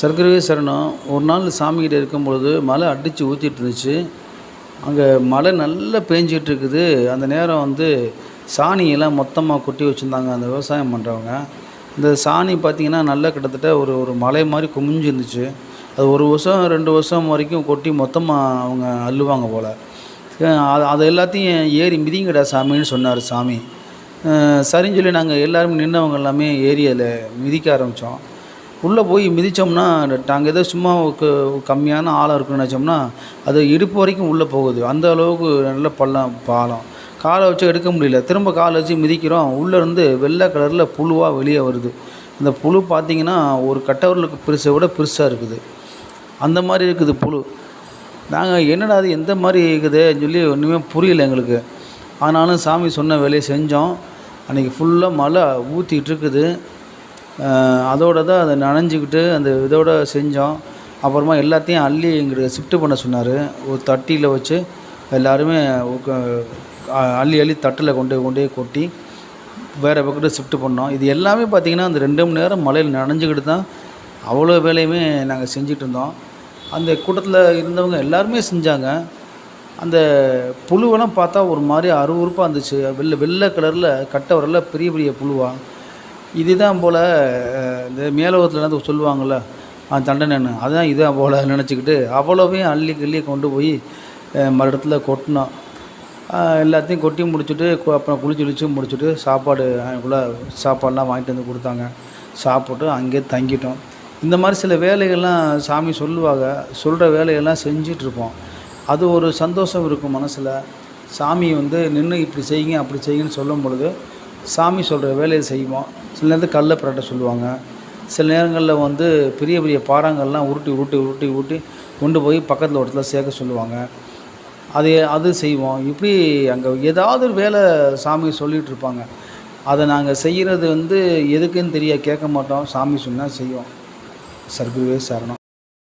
சர்க்கரவே சரணம். ஒரு நாள் சாமிக்கிட்ட இருக்கும்பொழுது மழை அடித்து ஊற்றிட்டு இருந்துச்சு அங்கே மழை நல்லா பேஞ்சிட்டு இருக்குது அந்த நேரம் வந்து சாணியெல்லாம் மொத்தமாக கொட்டி வச்சுருந்தாங்க. அந்த விவசாயம் பண்ணுறவங்க இந்த சாணி பார்த்திங்கன்னா நல்லா கிட்டத்தட்ட ஒரு ஒரு மலை மாதிரி குமிஞ்சு இருந்துச்சு அது ஒரு வருஷம் ரெண்டு வருஷம் வரைக்கும் கொட்டி மொத்தமாக அவங்க அள்ளுவாங்க போல். அது அது எல்லாத்தையும் ஏறி மிதிங்கடா சாமின்னு சொன்னார் சாமி. சரின்னு சொல்லி நாங்கள் எல்லாருமே நின்றவங்க எல்லாமே ஏரியாவில் மிதிக்க ஆரம்பித்தோம். உள்ளே போய் மிதித்தோம்னா நாங்கள் ஏதோ சும்மா க- கம்மியான ஆழம் இருக்குன்னு நினச்சோம்னா அது இடுப்பு வரைக்கும் உள்ளே போகுது. அந்த அளவுக்கு நல்ல பள்ளம் பாலம். காலை வச்சு எடுக்க முடியல. திரும்ப காலை வச்சு மிதிக்கிறோம். உள்ளேருந்து வெள்ளை கலரில் புழுவாக வெளியே வருது. அந்த புழு பார்த்தீங்கன்னா ஒரு கட்டவர்களுக்கு பெருசை விட பெருசாக இருக்குது. அந்த மாதிரி இருக்குது புழு. நாங்கள் என்னடா அது எந்த மாதிரி இருக்குதுன்னு சொல்லி ஒன்றுமே புரியல எங்களுக்கு. ஆனாலும் சாமி சொன்ன வேலையை செஞ்சோம். அன்றைக்கி ஃபுல்லாக மழை ஊற்றிக்கிட்டு இருக்குது. அதோட தான் அதை நனைஞ்சிக்கிட்டு அந்த இதோட செஞ்சோம். அப்புறமா எல்லாத்தையும் அள்ளி எங்களுக்கு ஷிஃப்ட் பண்ண சொன்னார். ஒரு தட்டியில் வச்சு எல்லாருமே அள்ளி அள்ளி தட்டில் கொண்டு போய் கொண்டு போய் கொட்டி வேறு பக்கத்து ஷிஃப்ட் பண்ணோம். இது எல்லாமே பார்த்திங்கன்னா அந்த ரெண்டு மணி நேரம் மழையில் நனைஞ்சிக்கிட்டு தான் அவ்வளோ வேலையுமே நாங்கள் செஞ்சுட்டு இருந்தோம். அந்த கூட்டத்தில் இருந்தவங்க எல்லாருமே செஞ்சாங்க. அந்த புழுவெல்லாம் பார்த்தா ஒரு மாதிரி அருவருப்பாக இருந்துச்சு. வெள்ளை வெள்ளை கலரில் கட்டை வரல பெரிய பெரிய புழுவாக இதுதான் போல் இந்த மேலோகத்தில் சொல்லுவாங்கள்ல அந்த தண்டனைன்னு அதுதான் இதான் போல் நினச்சிக்கிட்டு அவ்வளோவையும் அள்ளி கிள்ளி கொண்டு போய் மறு இடத்துல கொட்டினோம் எல்லாத்தையும் கொட்டி முடிச்சுட்டு அப்புறம் குளிச்சு குளிச்சு முடிச்சுட்டு சாப்பாடு அதுக்குள்ளே சாப்பாடெலாம் வாங்கிட்டு வந்து கொடுத்தாங்க. சாப்பிட்டு அங்கேயே தங்கிட்டோம். இந்த மாதிரி சில வேலைகள்லாம் சாமி சொல்லுவாங்க. சொல்கிற வேலையெல்லாம் செஞ்சிட்ருப்போம். அது ஒரு சந்தோஷம் இருக்கும் மனசில். சாமி வந்து நின்று இப்படி செய்யுங்க அப்படி செய்யுங்கன்னு சொல்லும் பொழுது சாமி சொல்கிற வேலையை செய்வோம். சில நேரத்துக்கு கல்லை புரட்ட சொல்லுவாங்க. சில நேரங்களில் வந்து பெரிய பெரிய பாறாங்கள்லாம் உருட்டி உருட்டி உருட்டி உருட்டி கொண்டு போய் பக்கத்தில் ஒரு இடத்துல சேர்க்க சொல்லுவாங்க. அது அது செய்வோம். இப்படி அங்கே ஏதாவது ஒரு வேலை சாமி சொல்லிகிட்டு இருப்பாங்க. அதை நாங்கள் செய்கிறது வந்து எதுக்குன்னு தெரிய கேட்க மாட்டோம். சாமி சொன்னால் செய்வோம். சர்க்குருவே சரணம்.